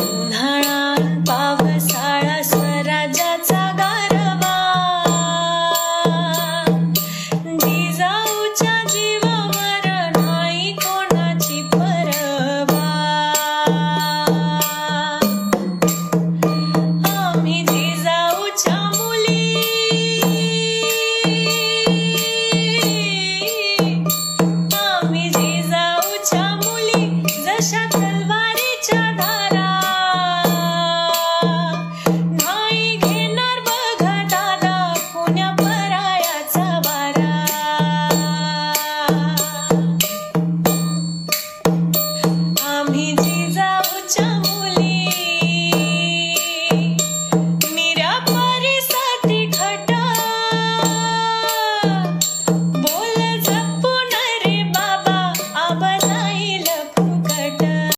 उन्हाळा पावसाळा